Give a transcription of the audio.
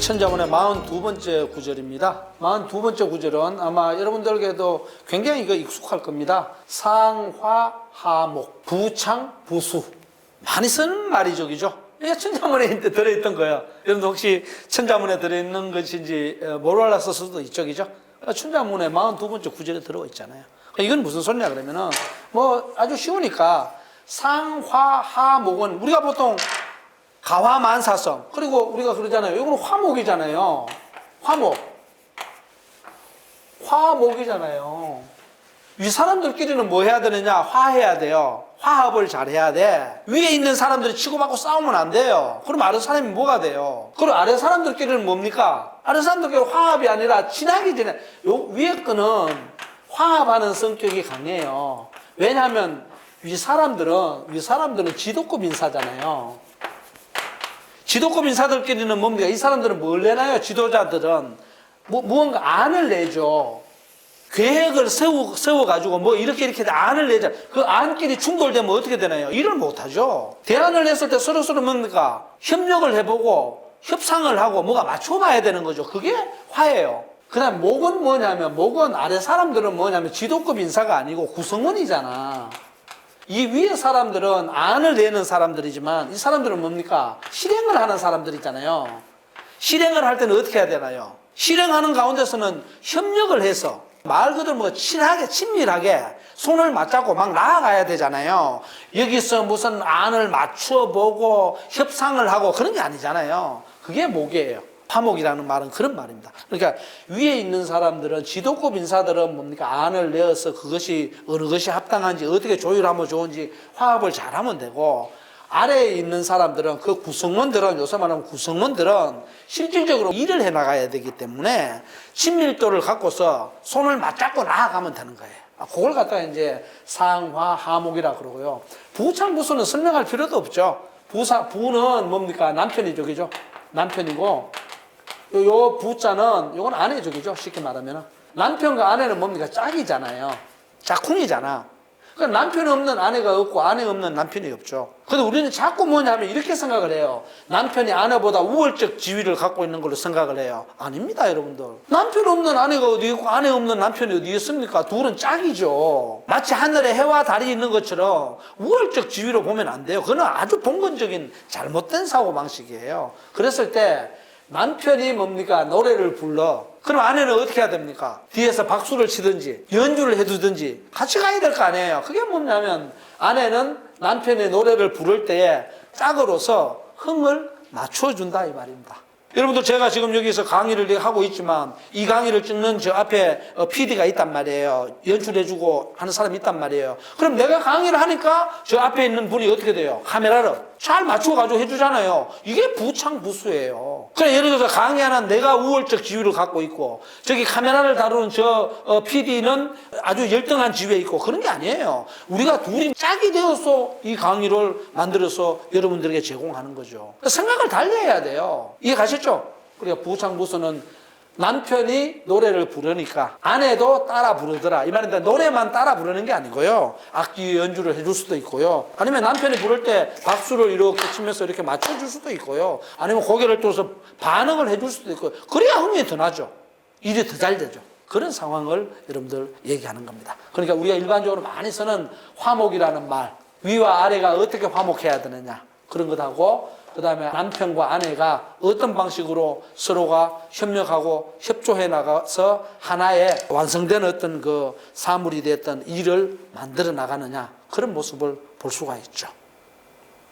천자문의 42번째 구절입니다. 42번째 구절은 아마 여러분들에게도 굉장히 이거 익숙할 겁니다. 상화하목, 부창, 부수. 많이 쓰는 말이죠, 그죠? 이게 천자문에 들어있던 거예요. 여러분 혹시 천자문에 들어있는 것인지 어, 몰라서 수도 있죠, 그죠? 천자문의 42번째 구절에 들어가 있잖아요. 이건 무슨 소리냐 그러면은 뭐 아주 쉬우니까 상화하목은 우리가 보통 가화만사성 그리고 우리가 그러잖아요. 이거는 화목이잖아요. 화목. 화목이잖아요. 이 사람들끼리는 뭐 해야 되느냐? 화해야 돼요. 화합을 잘 해야 돼. 위에 있는 사람들이 치고받고 싸우면 안 돼요. 그럼 아래 사람이 뭐가 돼요? 그럼 아래 사람들끼리는 뭡니까? 아래 사람들끼리 화합이 아니라 친하게 지내. 요 위에 거는 화합하는 성격이 강해요. 왜냐하면 위 사람들은 위 사람들은 지도급 인사잖아요. 지도급 인사들끼리는 뭡니까? 이 사람들은 뭘 내나요? 지도자들은 뭐, 무언가 안을 내죠. 계획을 세우, 세워가지고 뭐 이렇게 이렇게 안을 내자. 그 안끼리 충돌되면 어떻게 되나요? 일을 못하죠. 대안을 냈을 때 서로서로 뭡니까? 협력을 해보고 협상을 하고 뭐가 맞춰봐야 되는 거죠. 그게 화예요. 그 다음 목은 뭐냐면 목은 아래 사람들은 뭐냐면 지도급 인사가 아니고 구성원이잖아. 이 위에 사람들은 안을 내는 사람들이지만 이 사람들은 뭡니까? 실행을 하는 사람들이잖아요. 실행을 할 때는 어떻게 해야 되나요? 실행하는 가운데서는 협력을 해서 말 그대로 뭐 친하게 친밀하게 손을 맞잡고 막 나아가야 되잖아요. 여기서 무슨 안을 맞춰 보고 협상을 하고 그런 게 아니잖아요. 그게 목이에요. 화목이라는 말은 그런 말입니다. 그러니까 위에 있는 사람들은 지도급 인사들은 뭡니까 안을 내어서 그것이 어느 것이 합당한지 어떻게 조율하면 좋은지 화합을 잘하면 되고 아래에 있는 사람들은 그 구성원들은 요새 말하면 구성원들은 실질적으로 일을 해 나가야 되기 때문에 친밀도를 갖고서 손을 맞잡고 나아가면 되는 거예요. 아, 그걸 갖다가 이제 상화 하목이라 그러고요. 부창 부수는 설명할 필요도 없죠. 부사 부는 뭡니까 남편이죠, 그죠? 남편이고 요, 요 부자는 요건 아내족이죠. 쉽게 말하면 남편과 아내는 뭡니까 짝이잖아요. 짝꿍이잖아. 그러니까 남편이 없는 아내가 없고 아내 없는 남편이 없죠. 근데 우리는 자꾸 뭐냐면 이렇게 생각을 해요. 남편이 아내보다 우월적 지위를 갖고 있는 걸로 생각을 해요. 아닙니다, 여러분들. 남편 없는 아내가 어디 있고 아내 없는 남편이 어디 있습니까? 둘은 짝이죠. 마치 하늘에 해와 달이 있는 것처럼 우월적 지위로 보면 안 돼요. 그건 아주 본건적인 잘못된 사고 방식이에요. 그랬을 때 남편이 뭡니까? 노래를 불러. 그럼 아내는 어떻게 해야 됩니까? 뒤에서 박수를 치든지 연주를 해두든지 같이 가야 될 거 아니에요. 그게 뭐냐면 아내는 남편의 노래를 부를 때에 짝으로서 흥을 맞춰준다 이 말입니다. 여러분들 제가 지금 여기서 강의를 하고 있지만 이 강의를 찍는 저 앞에 PD가 있단 말이에요. 연출해주고 하는 사람이 있단 말이에요. 그럼 내가 강의를 하니까 저 앞에 있는 분이 어떻게 돼요? 카메라를 잘 맞춰가지고 해주잖아요. 이게 부창부수예요. 그래 예를 들어서 강의하는 내가 우월적 지위를 갖고 있고 저기 카메라를 다루는 저 PD는 아주 열등한 지위에 있고 그런 게 아니에요. 우리가 둘이 짝이 되어서 이 강의를 만들어서 여러분들에게 제공하는 거죠. 생각을 달리 해야 돼요. 이해 가셨죠? 그러니까 부창부수는 남편이 노래를 부르니까 아내도 따라 부르더라. 이 말인데 노래만 따라 부르는 게 아니고요. 악기 연주를 해줄 수도 있고요. 아니면 남편이 부를 때 박수를 이렇게 치면서 이렇게 맞춰줄 수도 있고요. 아니면 고개를 들어서 반응을 해줄 수도 있고요. 그래야 흥이 더 나죠. 일이 더 잘 되죠. 그런 상황을 여러분들 얘기하는 겁니다. 그러니까 우리가 일반적으로 많이 쓰는 화목이라는 말, 위와 아래가 어떻게 화목해야 되느냐. 그런 것하고 그 다음에 남편과 아내가 어떤 방식으로 서로가 협력하고 협조해 나가서 하나의 완성된 어떤 그 사물이 됐던 일을 만들어 나가느냐 그런 모습을 볼 수가 있죠.